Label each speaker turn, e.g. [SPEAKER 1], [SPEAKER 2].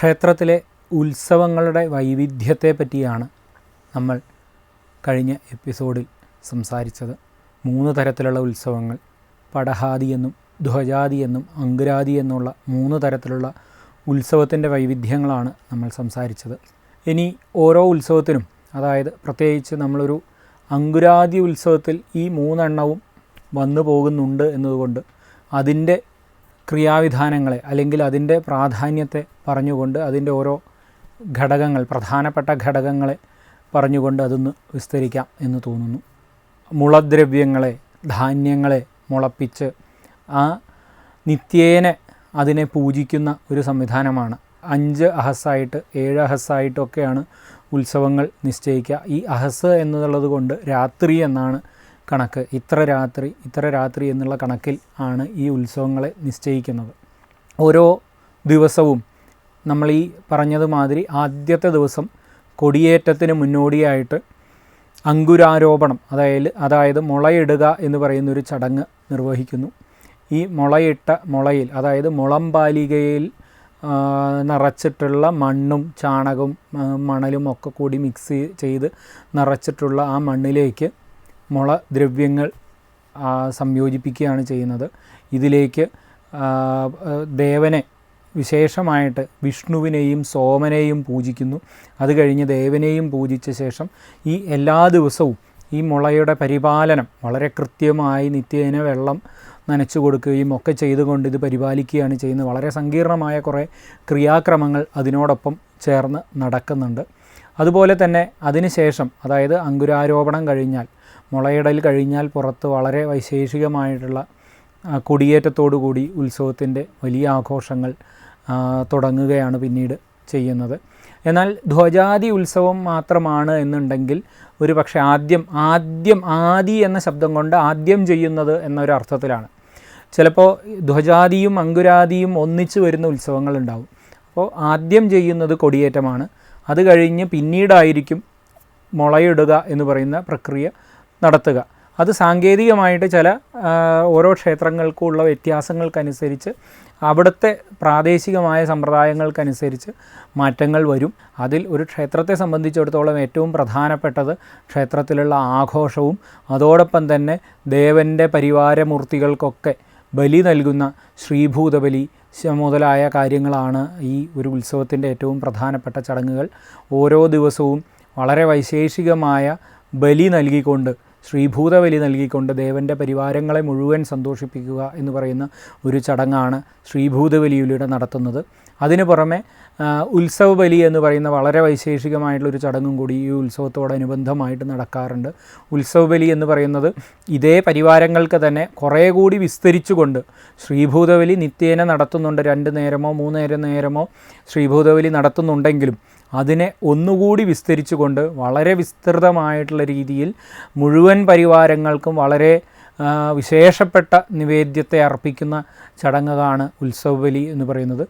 [SPEAKER 1] ക്ഷേത്രത്തിലെ ഉത്സവങ്ങളുടെ വൈവിധ്യത്തെ പറ്റിയാണ് നമ്മൾ കഴിഞ്ഞ എപ്പിസോഡിൽ സംസാരിച്ചത്. മൂന്ന് തരത്തിലുള്ള ഉത്സവങ്ങൾ പടഹാദി എന്നും ധ്വജാതി എന്നും അങ്കുരാതി എന്നുള്ള മൂന്ന് തരത്തിലുള്ള ഉത്സവത്തിന്റെ വൈവിധ്യങ്ങളാണ് നമ്മൾ സംസാരിച്ചത്. ഇനി ഓരോ ഉത്സവത്തിനും അതായത് പ്രത്യേകിച്ച് നമ്മളൊരു അങ്കുരാതി ഉത്സവത്തിൽ ഈ മൂന്നെണ്ണവും വന്നു പോകുന്നുണ്ട് എന്നതുകൊണ്ട് അതിന്റെ ക്രിയാവിധാനങ്ങളെ അല്ലെങ്കിൽ അതിന്റെ പ്രാധാന്യത്തെ പറഞ്ഞുകൊണ്ട് അതിന്റെ ഓരോ ഘടകങ്ങൾ പ്രധാനപ്പെട്ട ഘടകങ്ങളെ പറഞ്ഞുകൊണ്ട് അതൊന്ന് വിസ്തരിക്കാം എന്ന് തോന്നുന്നു. മുളദ്രവ്യങ്ങളെ ധാന്യങ്ങളെ മുളപ്പിച്ച് ആ നിത്യേന അതിനെ പൂജിക്കുന്ന ഒരു സംവിധാനമാണ്. അഞ്ച് അഹസ്സായിട്ട് ഏഴ് അഹസ്സായിട്ടൊക്കെയാണ് ഉത്സവങ്ങൾ നിശ്ചയിക്കുക. ഈ അഹസ് എന്നുള്ളത് കൊണ്ട് രാത്രി എന്നാണ് കണക്ക്. ഇത്ര രാത്രി ഇത്ര രാത്രി എന്നുള്ള കണക്കിൽ ആണ് ഈ ഉത്സവങ്ങളെ നിശ്ചയിക്കുന്നത്. ഓരോ ദിവസവും നമ്മൾ ഈ പറഞ്ഞതുമാതിരി ആദ്യത്തെ ദിവസം കൊടിയേറ്റത്തിന് മുന്നോടിയായിട്ട് അങ്കുരാരോപണം അതായത് അതായത് മുളയിടുക എന്ന് പറയുന്നൊരു ചടങ്ങ് നിർവഹിക്കുന്നു. ഈ മുളയിട്ട മുളയിൽ അതായത് മുളംപാലികയിൽ നിറച്ചിട്ടുള്ള മണ്ണും ചാണകവും മണലും ഒക്കെ കൂടി മിക്സ് ചെയ്ത് നിറച്ചിട്ടുള്ള ആ മണ്ണിലേക്ക് മുള ദ്രവ്യങ്ങൾ സംയോജിപ്പിക്കുകയാണ് ചെയ്യുന്നത്. ഇതിലേക്ക് ദേവനെ വിശേഷമായിട്ട് വിഷ്ണുവിനെയും സോമനെയും പൂജിക്കുന്നു. അത് കഴിഞ്ഞ് ദേവനെയും പൂജിച്ച ശേഷം ഈ എല്ലാ ദിവസവും ഈ മുളയുടെ പരിപാലനം വളരെ കൃത്യമായി നിത്യേന വെള്ളം നനച്ചു കൊടുക്കുകയും ഒക്കെ ചെയ്തുകൊണ്ട് ഇത് പരിപാലിക്കുകയാണ് ചെയ്യുന്നത്. വളരെ സങ്കീർണമായ കുറേ ക്രിയാക്രമങ്ങൾ അതിനോടൊപ്പം ചേർന്ന് നടക്കുന്നുണ്ട്. അതുപോലെ തന്നെ അതിനുശേഷം അതായത് അങ്കുരാരോപണം കഴിഞ്ഞാൽ മുളയിടൽ കഴിഞ്ഞാൽ പുറത്ത് വളരെ വൈശേഷികമായിട്ടുള്ള കൊടിയേറ്റത്തോടുകൂടി ഉത്സവത്തിന്റെ വലിയ ആഘോഷങ്ങൾ തുടങ്ങുകയാണ് പിന്നീട് ചെയ്യുന്നത്. എന്നാൽ ധ്വജാതി ഉത്സവം മാത്രമാണ് എന്നുണ്ടെങ്കിൽ ഒരു പക്ഷേ ആദ്യം ആദ്യം ആദി എന്ന ശബ്ദം കൊണ്ട് ആദ്യം ചെയ്യുന്നത് എന്നൊരു അർത്ഥത്തിലാണ്. ചിലപ്പോൾ ധ്വജാതിയും അങ്കുരാതിയും ഒന്നിച്ചു വരുന്ന ഉത്സവങ്ങളുണ്ടാവും അപ്പോൾ ആദ്യം ചെയ്യുന്നത് കൊടിയേറ്റമാണ്. അത് കഴിഞ്ഞ് പിന്നീടായിരിക്കും മുളയിടുക എന്ന് പറയുന്ന പ്രക്രിയ. നടത്തുക. അത് സാങ്കേതികമായിട്ട് ചില ഓരോ ക്ഷേത്രങ്ങൾക്കുള്ള വ്യത്യാസങ്ങൾക്കനുസരിച്ച് അവിടുത്തെ പ്രാദേശികമായ സമ്പ്രദായങ്ങൾക്കനുസരിച്ച് മാറ്റങ്ങൾ വരും. അതിൽ ഒരു ക്ഷേത്രത്തെ സംബന്ധിച്ചിടത്തോളം ഏറ്റവും പ്രധാനപ്പെട്ടത് ക്ഷേത്രത്തിലുള്ള ആഘോഷവും അതോടൊപ്പം തന്നെ ദേവന്റെ പരിവാരമൂർത്തികൾക്കൊക്കെ ബലി നൽകുന്ന ശ്രീഭൂതബലി മുതലായ കാര്യങ്ങളാണ് ഈ ഒരു ഉത്സവത്തിന്റെ ഏറ്റവും പ്രധാനപ്പെട്ട ചടങ്ങുകൾ. ഓരോ ദിവസവും വളരെ വൈശേഷികമായ ബലി നൽകിക്കൊണ്ട് ശ്രീഭൂതബലി നൽകിക്കൊണ്ട് ദേവന്റെ പരിവാരങ്ങളെ മുഴുവൻ സന്തോഷിപ്പിക്കുക എന്ന് പറയുന്ന ഒരു ചടങ്ങാണ് ശ്രീഭൂതബലിയിലൂടെ നടത്തുന്നത്. അതിനു പുറമെ ഉത്സവ ബലി എന്ന് പറയുന്ന വളരെ വൈശേഷികമായിട്ടുള്ളൊരു ചടങ്ങും കൂടി ഈ ഉത്സവത്തോടനുബന്ധമായിട്ട് നടക്കാറുണ്ട്. ഉത്സവ ബലി എന്ന് പറയുന്നത് ഇതേ പരിവാരങ്ങൾക്ക് തന്നെ കുറേ കൂടി വിസ്തരിച്ചുകൊണ്ട് ശ്രീഭൂതബലി നിത്യേന നടത്തുന്നുണ്ട്. രണ്ട് നേരമോ മൂന്ന് നേരം നേരമോ ശ്രീഭൂതബലി നടത്തുന്നുണ്ടെങ്കിലും അതിനെ ഒന്നുകൂടി വിസ്തരിച്ചുകൊണ്ട് വളരെ വിസ്തൃതമായിട്ടുള്ള രീതിയിൽ മുഴുവൻ പരിവാരങ്ങൾക്കും വളരെ വിശേഷപ്പെട്ട നിവേദ്യത്തെ അർപ്പിക്കുന്ന ചടങ്ങാണ് ഉത്സവബലി എന്ന് പറയുന്നത്.